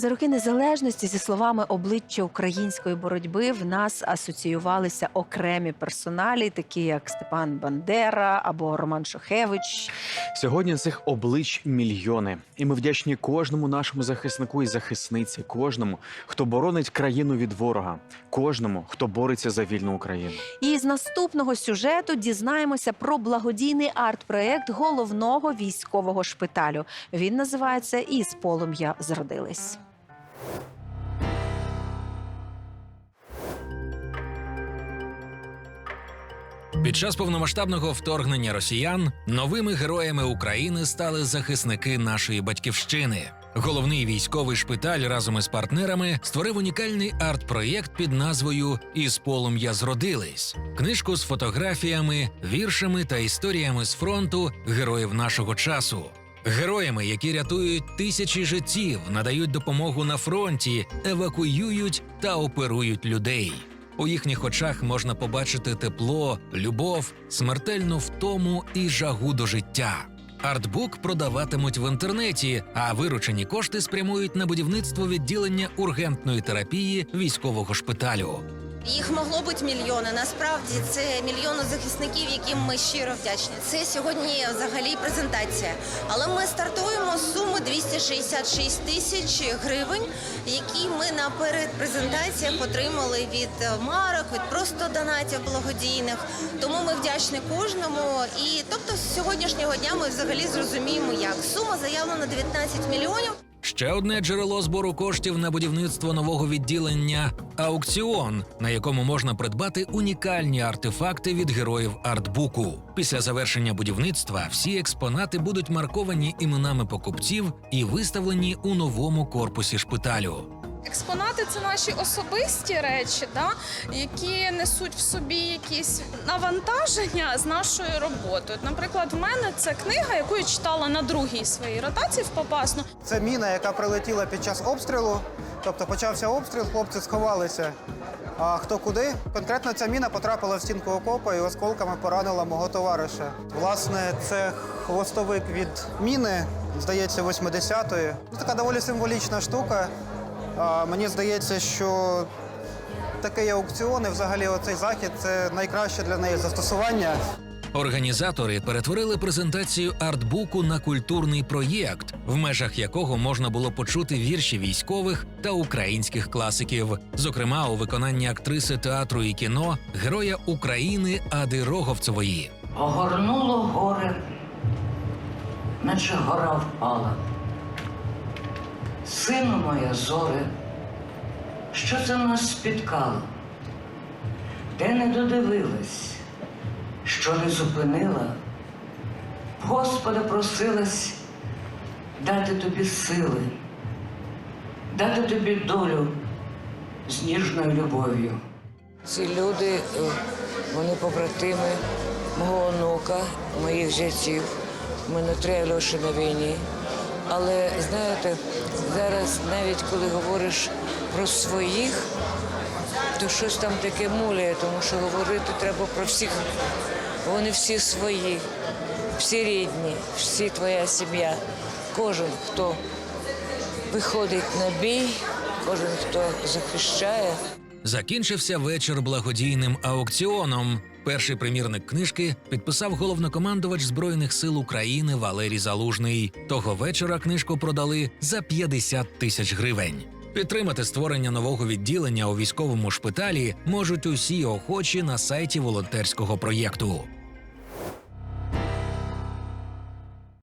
За роки незалежності зі словами обличчя української боротьби в нас асоціювалися окремі персоналі, такі як Степан Бандера або Роман Шухевич. Сьогодні цих облич мільйони, і ми вдячні кожному нашому захиснику і захисниці, кожному, хто боронить країну від ворога, кожному, хто бореться за вільну Україну. І з наступного сюжету дізнаємося про благодійний арт-проект головного військового шпиталю. Він називається Із полум'я зродились. Під час повномасштабного вторгнення росіян новими героями України стали захисники нашої батьківщини. Головний військовий шпиталь разом із партнерами створив унікальний арт-проєкт під назвою Із полум'я зродились. Книжку з фотографіями, віршами та історіями з фронту героїв нашого часу. Героями, які рятують тисячі життів, надають допомогу на фронті, евакуюють та оперують людей. У їхніх очах можна побачити тепло, любов, смертельну втому і жагу до життя. Артбук продаватимуть в інтернеті, а виручені кошти спрямують на будівництво відділення ургентної терапії військового шпиталю. Їх могло бути мільйони. Насправді це мільйони захисників, яким ми щиро вдячні. Це сьогодні взагалі презентація. Але ми стартуємо з суми 266 тисяч гривень, які ми наперед презентаціях отримали від марок, від просто донатів благодійних. Тому ми вдячні кожному. І тобто з сьогоднішнього дня ми взагалі зрозуміємо, як сума заявлена 19 мільйонів. Ще одне джерело збору коштів на будівництво нового відділення аукціон, на якому можна придбати унікальні артефакти від героїв артбуку. Після завершення будівництва всі експонати будуть марковані іменами покупців і виставлені у новому корпусі шпиталю. Експонати це наші особисті речі, да, які несуть в собі якісь навантаження з нашою роботою. Наприклад, в мене це книга, яку я читала на другій своїй ротації в Попасну. Це міна, яка прилетіла під час обстрілу. Тобто почався обстріл, хлопці сховалися. А хто куди? Конкретно ця міна потрапила в стінку окопа і осколками поранила мого товариша. Власне, це хвостовик від міни, здається, 80-ї. Ну, Така доволі символічна штука. А, мені здається, що такий аукціон і взагалі оцей захід це найкраще для неї застосування. Організатори перетворили презентацію артбуку на культурний проєкт, в межах якого можна було почути вірші військових та українських класиків, зокрема у виконанні актриси театру і кіно, героя України Ади Роговцевої. Огорнуло горе, наче гора впала. Сину моя зоре, що це нас спіткало? Де не додивилась, що не зупинила, в Господа просилась дати тобі сили, дати тобі долю з ніжною любов'ю. Ці люди, е, вони побратими мого онука, моїх зятів. Мене три Альоші на війні. Але знаєте, зараз навіть коли говориш про своїх, то щось там таке муляє, тому що говорити треба про всіх. Вони всі свої, всі рідні, всі твоя сім'я. Кожен, хто виходить на бій, кожен, хто захищає. Закінчився вечір благодійним аукціоном. Перший примірник книжки підписав головнокомандувач Збройних сил України Валерій Залужний. Того вечора книжку продали за 50 тисяч гривень. Підтримати створення нового відділення у військовому шпиталі можуть усі охочі на сайті волонтерського проєкту.